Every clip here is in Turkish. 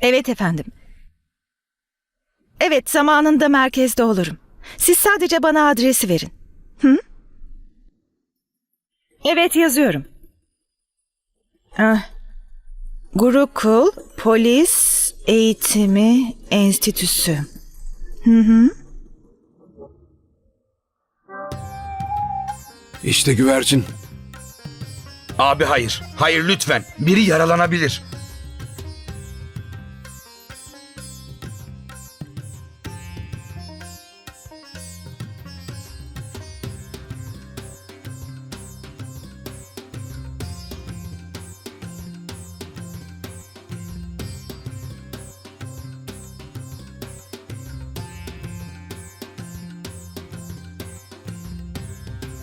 Evet efendim. Evet zamanında merkezde olurum. Siz sadece bana adresi verin. Hı? Evet yazıyorum. Ah. Gurukul Polis Eğitimi Enstitüsü. Hı hı. İşte güvercin. Abi hayır. Hayır lütfen. Biri yaralanabilir.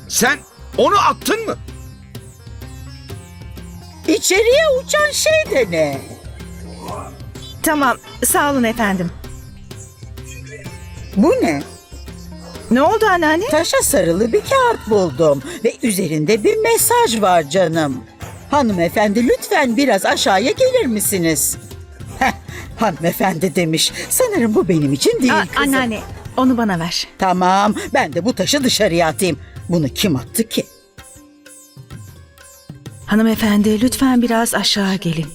Sen onu attın mı? İçeriye uçan şey de ne? Tamam sağ olun efendim. Bu ne? Ne oldu anneanne? Taşa sarılı bir kağıt buldum ve üzerinde bir mesaj var canım. Hanımefendi lütfen biraz aşağıya gelir misiniz? Heh, hanımefendi demiş. Sanırım bu benim için değil Aa, kızım. anneanne onu bana ver. Tamam ben de bu taşı dışarıya atayım. Bunu kim attı ki? Hanımefendi lütfen biraz aşağı gelin.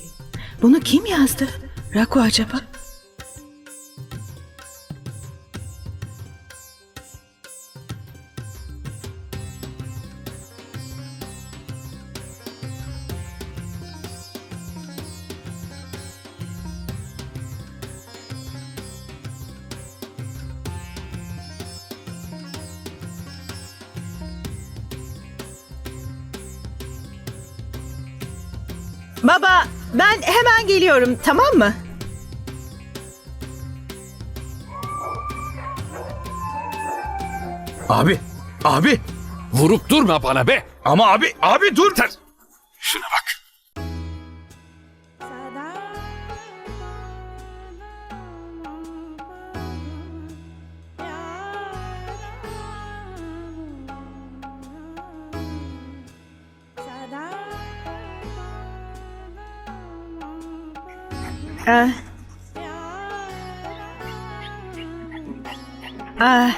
Bunu kim yazdı? Raku acaba? Baba ben hemen geliyorum tamam mı? Abi. Abi. Vurup durma bana be. Ama abi. Abi dur. Şuna Ah. Ah.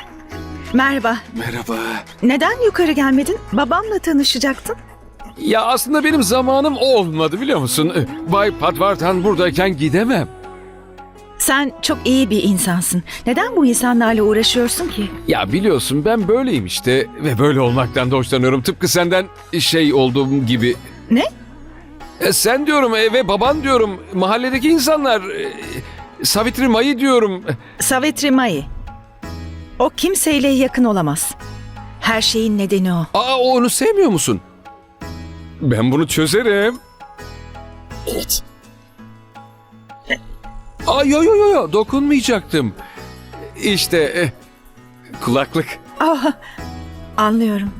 Merhaba. Merhaba. Neden yukarı gelmedin? Babamla tanışacaktın. Ya aslında benim zamanım olmadı biliyor musun? Bay Patvartan buradayken gidemem. Sen çok iyi bir insansın. Neden bu insanlarla uğraşıyorsun ki? Ya biliyorsun ben böyleyim işte ve böyle olmaktan da hoşlanıyorum. Tıpkı senden şey olduğum gibi. Ne? E, sen diyorum e, ve baban diyorum. Mahalledeki insanlar. E, Savitri Mayı diyorum. Savitri Mai. O kimseyle yakın olamaz. Her şeyin nedeni o. Aa onu sevmiyor musun? Ben bunu çözerim. Evet. Aa yo yo yo yo dokunmayacaktım. İşte e, kulaklık. Ah, anlıyorum.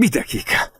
Vite Kika.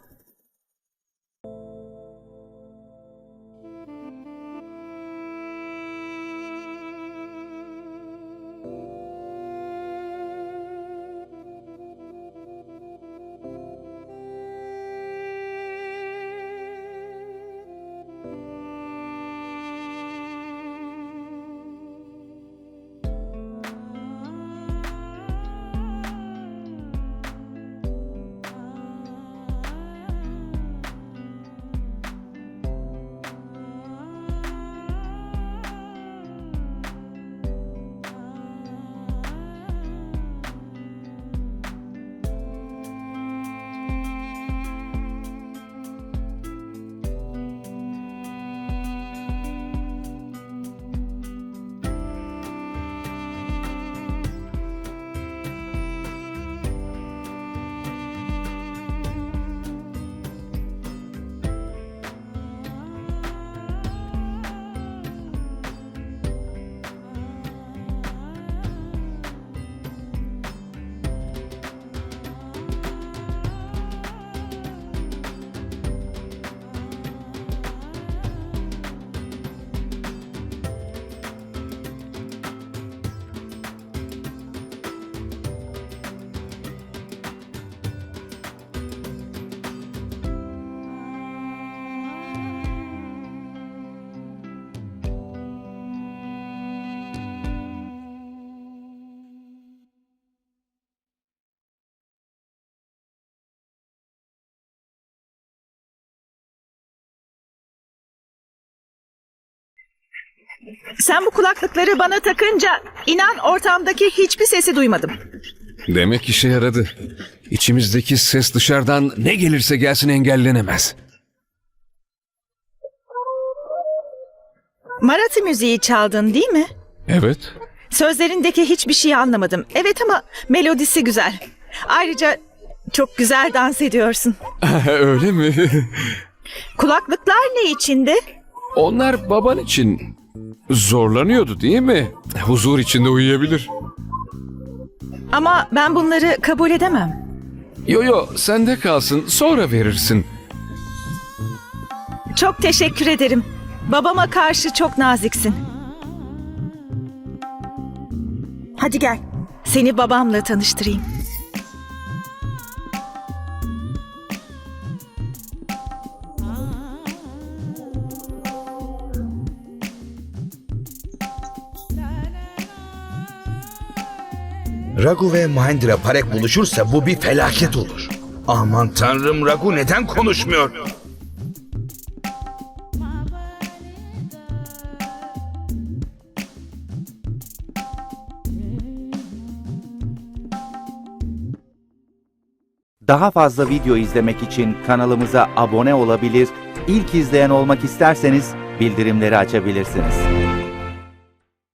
Sen bu kulaklıkları bana takınca inan ortamdaki hiçbir sesi duymadım. Demek işe yaradı. İçimizdeki ses dışarıdan ne gelirse gelsin engellenemez. Marathi müziği çaldın değil mi? Evet. Sözlerindeki hiçbir şeyi anlamadım. Evet ama melodisi güzel. Ayrıca çok güzel dans ediyorsun. Öyle mi? Kulaklıklar ne içinde? Onlar baban için zorlanıyordu değil mi? Huzur içinde uyuyabilir. Ama ben bunları kabul edemem. Yo yo sende kalsın sonra verirsin. Çok teşekkür ederim. Babama karşı çok naziksin. Hadi gel. Seni babamla tanıştırayım. Ragu ve Mahendra Parek buluşursa bu bir felaket olur. Aman tanrım Ragu neden konuşmuyor? Daha fazla video izlemek için kanalımıza abone olabilir, ilk izleyen olmak isterseniz bildirimleri açabilirsiniz.